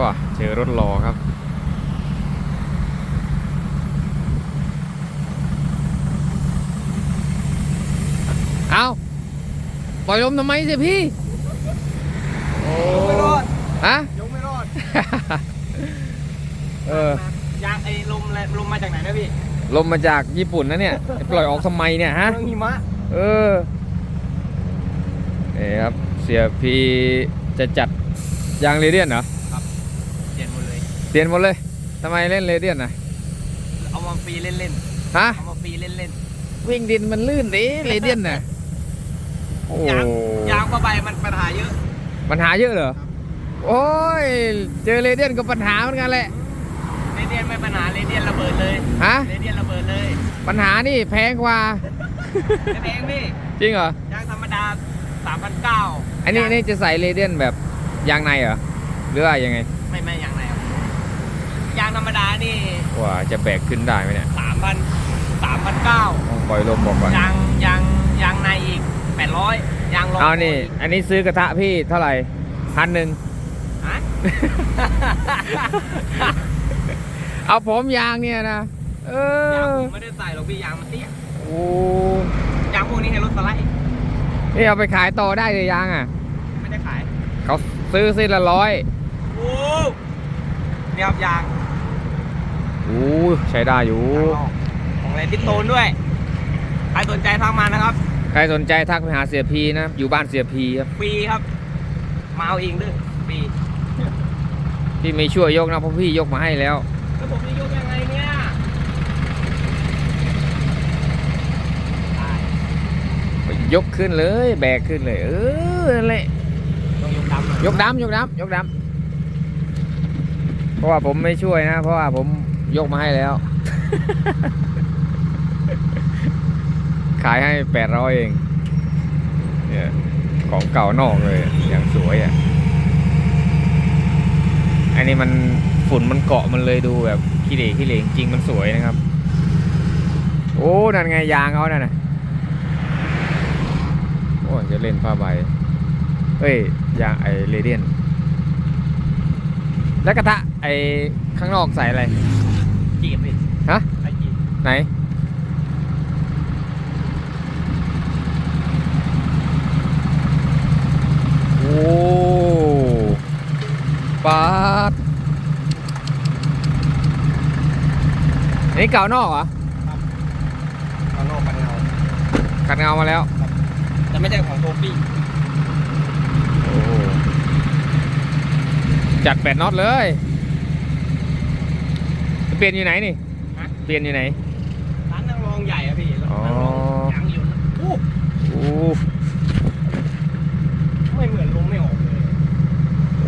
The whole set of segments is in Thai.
ว้าเจอรถหล่อครับ เอาปล่อยลมทำไมสิพี่โอ้ไม่รอดฮะยกไม่รอด เออยางไอ้ลมแรงลมมาจากไหนนะพี่ลมมาจากญี่ปุ่นนะเนี่ยปล่อยออกทำไมเนี่ยฮะ เมืองหิมะเออนี่ครับ เสียพีจะจัดยางเรเดียนเหรอ เปลี่ยนหมดเลยเปลี่ยนหมดเลยทำไมเล่นเรเดียนนะเอามาฟรีเล่นฮะๆเอามาฟรีเล่นวิ่งดินมันลื่นดิเรเดียนน่ะโอ้ๆยางยางผ้าใบมันปัญหาเยอะ ปัญหาเยอะเหรอโอ้ยเจอเรเดียนก็ปัญหาเหมือนกันแหละเรเดียนไม่ปัญหาเรเดียนระเบิดเลย ฮะเรเดียนระเบิดเลยปัญหานี่แพงกว่า ไม่แพงพี่จริงเหรอยางธรรมดา3,900อันนี้อันนี่จะใส่เรเดียนแบบยางในเหรอหรือว่ายังไง ไม่ไม่ยางไหนครับ ยางธรรมดานี่ว่าจะแบกขึ้นได้ไหมเนี่ย3,000 3,900ต้องปล่อยลมบอกก่อนยางยางยางในอีก800ยางรองเอานี่ อันนี้ซื้อกระทะพี่เท่าไหร่พันหนึ่งฮะเอาผมยางเนี่ยนะเอยางอผมไม่ได้ใส่หรอกพี่ยางมันเตี้ยโอ้ยางพวกนี้ให้รถสไลด์นี่เอาไปขายต่อได้เลยยางอะ ไม่ได้ขาย เขาซื้อสิ้นละร้อยโอ้นี่ครับยางโอ้ใช้ได้อยู่ยางนอกของแรงพิสโตนด้วย ใครสนใจทักมานะครับ ใครสนใจทักไปหาเสียพีนะ อยู่บ้านเสียพีครับ ฟรีครับ มาเอาเองด้วยฟรีพี่ไม่ช่วยยกนะเพราะพี่ยกมาให้แล้ว แล้วผมจะยกยังไงเนี่ยตายยกขึ้นเลย แบกขึ้นเลย เออนั่นแหละต้องยกดำหน่อย ยกดำยกดำยกดำเพราะว่าผมไม่ช่วยนะ เพราะว่าผม ยกมาให้แล้ว ขายให้แปดร้อยเอง เนี่ย ของเก่านอกเลย อย่างสวยอะ อันนี้มันฝุ่นมันเกาะมันเลยดูแบบขี้เหร่ขี้เหร่จริงๆมันสวยนะครับ โอ้ นั่นไงยางเขานั่นน่ะโอ้ยจะเล่นผ้าใบ เอ้ย ยางไอเรเดียน แล้วกระทะไอข้างนอกใส่อะไร จีบพี่ฮะไอจีบไหน โอ้ปาดอันนี้เก่านอกเหรอข้างนอกปันเงาขัดเงามาแล้ว แต่ไม่ใช่ของโทฟี่โอ้จัดแปดน็อตเลย เปลี่ยนอยู่ไหนนี่ ฮะ เปลี่ยนอยู่ไหน ร้านนางรองใหญ่อะพี่แล้วอ๋อนางรองยางอยู่นะโอ้โอ้ไม่เหมือนลงไม่ออกเลย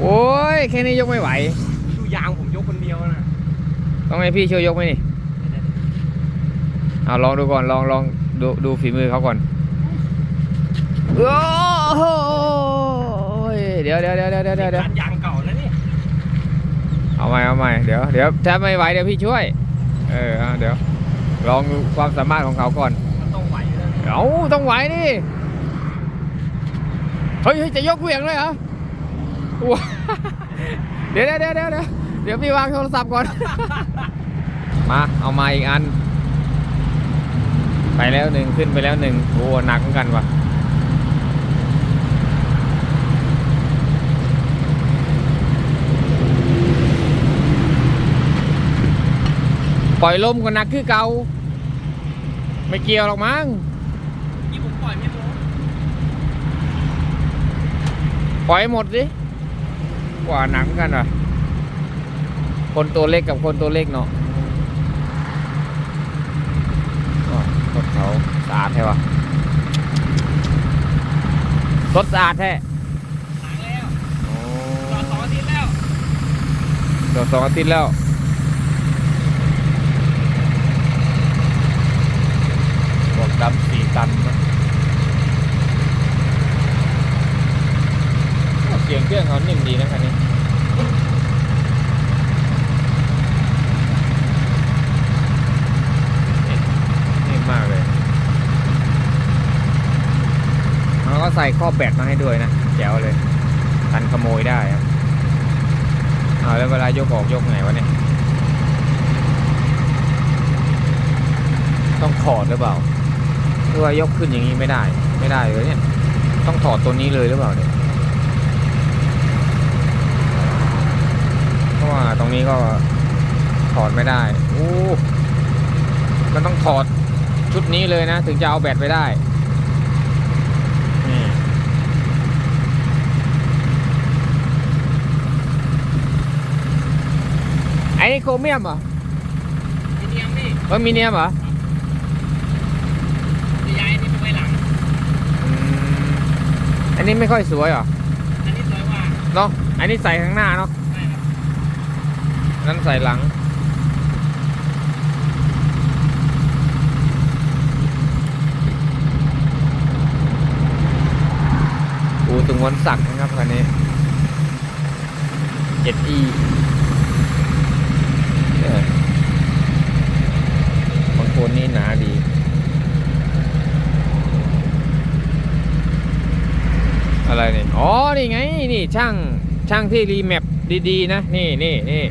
โอ้ยแค่นี้ยกไม่ไหว ดูยางผมยกคนเดียวนะต้องให้พี่ช่วยยกไหมนี่ เอาลองดูก่อนลองลองดูดูฝีมือเขาก่อนโอ้โหเดี๋ยวเดี๋ยวเดี๋ยวเดี๋ยวเดี๋ยวเดี๋ยวร้านยาง เก่านะนี่เอาใหม่เอาใหม่เดี๋ยวเดี๋ยวถ้าไม่ไหวเดี๋ยวพี่ช่วย เออเอาเดี๋ยว ลองดูความสามารถของเขาก่อนมันต้องไหวนะเอาต้องไหวนี่เฮ้ยเฮ้ยจะยกเหวี่ยงเลยเหรอว้าเดี๋ยวเดี๋ยวเดี๋ยวเดี๋ยวเดี๋ยวเดี๋ยวพี่วางโทรศัพท์ก่อน มาเอามาอีกอัน ไปแล้วหนึ่งขึ้นไปแล้วหนึ่งโอ้หนักเหมือนกันว่ะ ปล่อยลมก็หนักคือเก่าไม่เกี่ยวหรอกมั้งที่ผมปล่อยไม่รู้ปล่อยให้หมดสิกว่าหนังกันว่ะคนตัวเล็กกับคนตัวเล็กเนาะอ้อรถเขาสะอาดแท้วะรถสะอาดแท้หายแล้วโอ้รอสองอาทิตย์แล้วจอดสองอาทิตย์แล้ว บอก ดำสี่ตันนะเสียงเครื่องเขานิ่มดีนะคันนี้นิ่มมากเลยแล้วก็ใส่ข้อแบตมาให้ด้วยนะแจ๋วเลยกันขโมยได้ครับเอาเอาแล้วเวลายกออกยกไงวะเนี่ย ต้องถอดหรือเปล่า หรือว่ายกขึ้นอย่างนี้ไม่ได้ ไม่ได้เลยเนี่ย ต้องถอดตัวนี้เลยหรือเปล่าเนี่ยเพราะว่าตรงนี้ก็ถอดไม่ได้โอ้มันต้องถอดชุดนี้เลยนะ ถึงจะเอาแบตไปได้นี่ไอ้นี่โครเมียมเหรอมีเนียมพี่เออมีเนียมเหรอ จะย้ายนี่ไปไว้หลัง อืม อันนี้ไม่ค่อยสวยหรอ อันนี้สวยกว่าเนาะ อันนี้ใส่ข้างหน้าเนาะใช่ครับนั้นใส่หลัง อูถึงวันสักนะครับคันนี้ 7e เนี่ยบางคนนี่หนาดี อ๋อ นี่ไง นี่ช่าง ช่างที่รีแมปดีๆ นะ นี่นี่นี่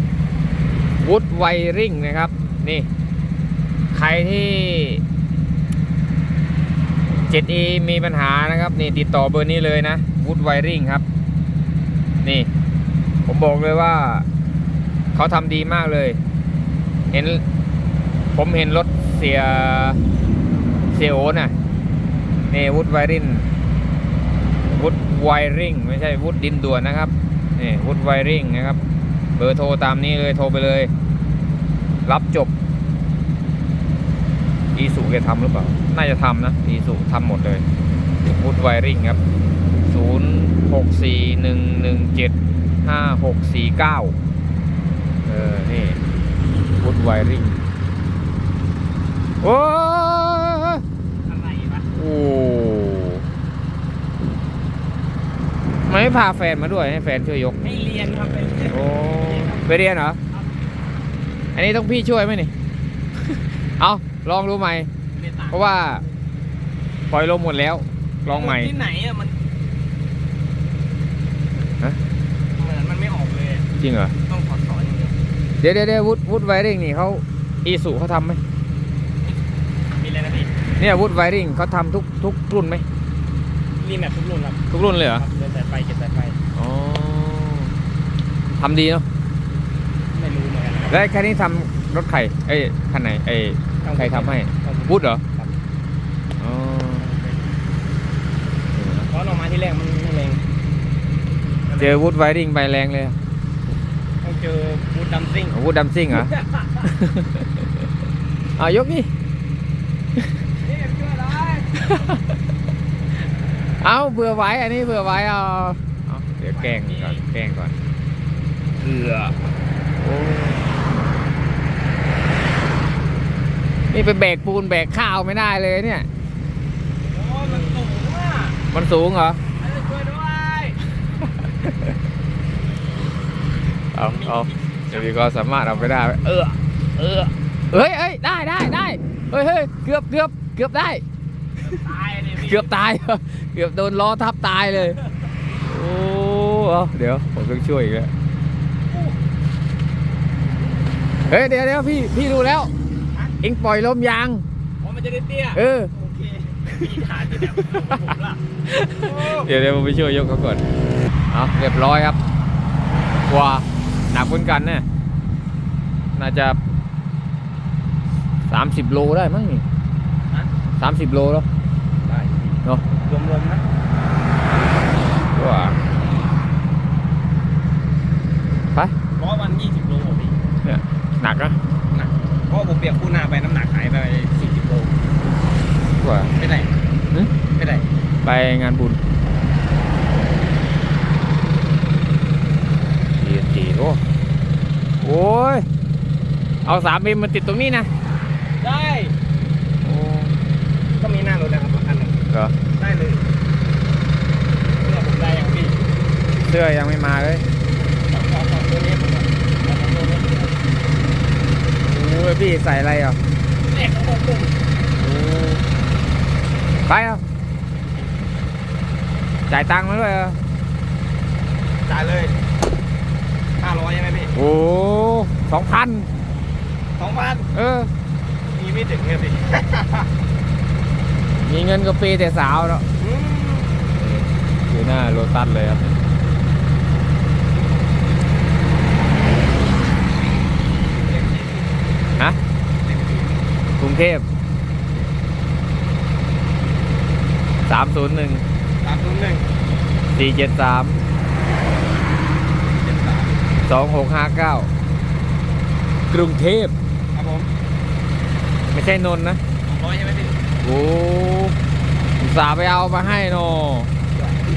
วูดไวริงนะครับ นี่ ใครที่ 7e มีปัญหานะครับ นี่ติดต่อเบอร์นี้เลยนะวูดไวริงครับ นี่ ผมบอกเลยว่า เขาทำดีมากเลย เห็น ผมเห็นรถเสีย เสียโอน่ะ นี่วูดไวริงวุด ไวริงไม่ใช่วุดดินด่วนนะครับนี่วุดไวริงนะครับ เบอร์โทรตามนี้เลยโทรไปเลย รับจบ อีสุแกทำหรือเปล่า น่าจะทำนะ อีสุทำหมดเลยวุดไวริงครับ 0 6 4 1 1 7 5 6 4 9 เออ นี่วุดไวริงโอ้ยอะไรวะโอ้ทำ ไมไม่พาแฟนมาด้วยให้แฟนช่วยยก ให้เรียนครับเป็นโอ้ไปเรียนเหรอ อันนี้ต้องพี่ช่วยไหมนี่ เอาลองดูใหม่ไม่ต่างเพราะว่า ปล่อยลมหมดแล้ว ลองใหม่ ที่ไหนอะมันฮะ เหมือนมันไม่ออกเลยอะจริงเหรอ ต้องถอดถอนอย่างเดียวเดี๋ยวเดี๋ยวเดี๋ยววุฒวุฒไวริงนี่เขาอีสุเขาทำไหมมีอะไรนะพี่เนี่ยวุฒไวริงเขาทำทุกทุกรุ่นไหม รีแมปทุกรุ่นครับทุกรุ่นเลยเหรอครับเดินสายไฟเก็บสายไฟอ๋อทำดีเนาะไม่รู้เหมือนกันนะครับแล้วไอ้คันนี้ทำรถใครเอ้ยคันไหนเอ้ยใครทำให้วุฒเหรอครับอ๋อเพราะออกมาที่แรกมันไม่แรงเจอวูดไวริงไปแรงเลยอะต้องเจอบูดดัมซิ่งวูดดัมซิ่งเหรอเอายกนี่ นี่เชื่อได้ เอาเบื่อไว้อันนี้เบื่อไว้เอาเอาเดี๋ยวแกล้งก่อนแกล้งก่อนเอือโอ้นี่ไปแบกปูนแบกข้าวไม่ได้เลยเนี่ยโอ้ยมันสูงอะมันสูงเหรอให้ช่วยด้วยเอาเอาเดี๋ยวพี่ก็สามารถเอาไปได้ไหมเออเออเฮ้ยเฮ้ยได้ได้ได้เฮ้ยเฮ้ยเกือบเกือบเกือบได้ตาย เลยพี่เกือบตาย เกือบโดนล้อทับตายเลย โอ้เอาเดี๋ยวผมต้องช่วยอีกแล้วเฮ้ยเดี๋ยวเดี๋ยวพี่พี่ดูแล้วเอ็งปล่อยลมยางเพราะมันจะได้เตี้ยเออโอเคพี่ขาดจะแบบผมล่ะเดี๋ยวเดี๋ยวผมไปช่วยยกเขาก่อนเอาเรียบร้อยครับว้าหนักเหมือนกันเนี่ยน่าจะสามสิบโลได้มั้งนี่ฮะสามสิบโลแล้วได้ เนาะรวมๆนะว้าไปร้อยวันยี่สิบโลอะพี่เนี่ยหนักนะหนักเพราะผมเปลี่ยนคู่หน้าไปน้ำหนักหายไปสี่สิบโลกว่าไม่ได้หึไม่ได้ไปงานบุญจีจีโอ้โอ้ยเอาสามเอ็มมาติดตรงนี้นะ ได้ โอ้ ก็มีหน้ารถนะครับอันหนึง เหรอ ได้เลยเนี่ยผมได้ยังพี่เสื้อยังไม่มาเลยสองสองสองตัวนี้ผมก่อนสองตัวนี้โอ้ยพี่ใส่อะไรอะแรกของผมผมไปอะจ่ายตังค์มาด้วยเหรอะจ่ายเลยห้าร้อยใช่ไหมพี่โอ้สองพันสองพันเออ มีไม่ถึงเลยสิ มีเงินก็ปีแต่สาวแล้วอืมอยู่หน้าโลตัสเลยครับฮะกรุงเทพสามศูนย์หนึ่งสามศูนย์หนึ่งสี่เจ็ดสามเจ็ดสามสองหกห้าเก้ากรุงเทพครับผม ไม่ใช่นนท์นะสองร้อยใช่ไหมพี่ โอ้อุตส่าห์ไปเอามาให้โน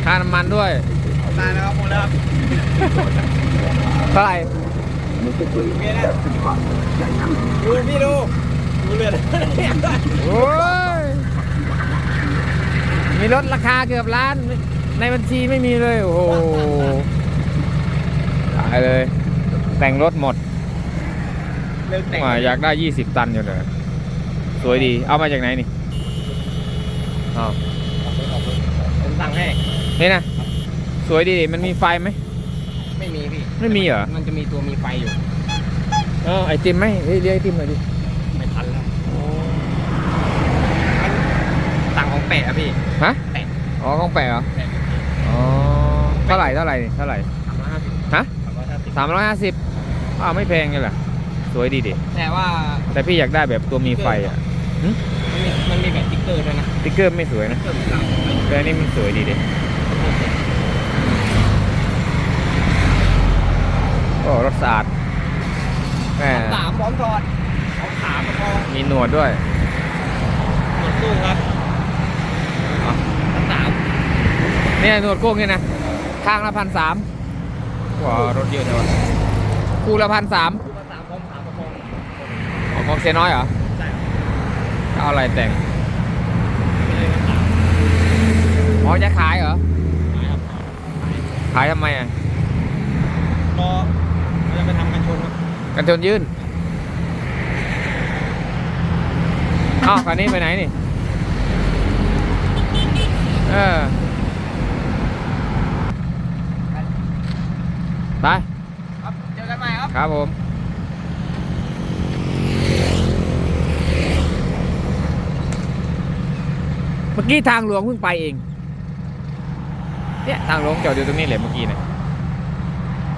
ค่าน้ำมันด้วยนานแล้วครับหมดแล้วครับเท่าไหร่เมียนะดูพี่ดูดูเลือดโอ้ยมีรถราคาเกือบล้าน ในบัญชีไม่มีเลย โอ้โหตายเลย แต่งรถหมดเลือดแต่งว่าอยากได้ 20 ตันอยู่เลย สวยดี เอามาจากไหนนี่ อ้าวผมสั่งให้ นี่นะ สวยดีมันมีไฟไหม ไม่มีพี่ไม่มีเหรอ มันจะมีตัวมีไฟอยู่ เออไอติมไหมเฮ้ยเรียกไอติมหน่อยดิ ไม่ทันแล้วมันสั่งของแปะอะพี่ฮะ แปะอ๋อกล้องแปะเหรอ แปะอ๋อ เท่าไหร่เท่าไหร่นี่เท่าไหร่ สามร้อยห้าสิบฮะ สามร้อยห้าสิบสามร้อยห้าสิบอ้าวไม่แพงเลยล่ะ สวยดีดิ แต่ว่าแต่พี่อยากได้แบบตัวมีไฟอะ อร์ด้วยนะสติ๊กเกอร์ไม่สวยนะเกอร์หลังแต่อันนี้มันสวยดีดิโอ้รถสะอาดแหมสามพร้อมถอดเอาขาประคองมีหนวดด้วยหมดตู้ครับอ๋อสามเนี่ยหนวดโก้งเนี่ยนะข้างละพันสามว้าวรถเยอะจังวะคู่ละพันสามตู้ละสามพร้อมขาประคองของของเซน้อยเหรอ ใช่เอาอะไรแต่ง ไม่เลยครับสาม อ๋อจะขายเหรอ ขายครับขายทำไมอะ รอเราจะไปทำกันชนครับกันชนยื่นอ้าวคันนี้ไปไหนนี่ เออ ไป ครับเจอกันใหม่ครับ ครับผมเมื่อกี้ทางหลวงเพิ่งไปเอง เนี่ยทางหลวงจอดอยู่ตรงนี้แหละเมื่อกี้เนี่ย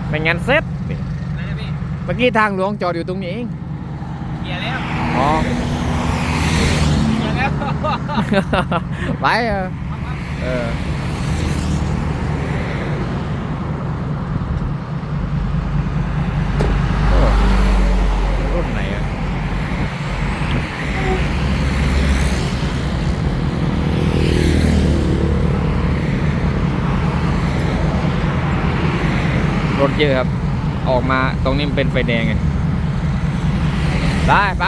ไม่งั้นเซ็ตนี่อะไรนะพี่เมื่อกี้ทางหลวงจอดอยู่ตรงนี้เองเคลียร์แล้วอ๋อเคลียร์แล้วไปเออเออโอ้รุ่นไหนอะรถ เยอะครับ ออกมาตรงนี้มันเป็นไฟแดงไง ไปไป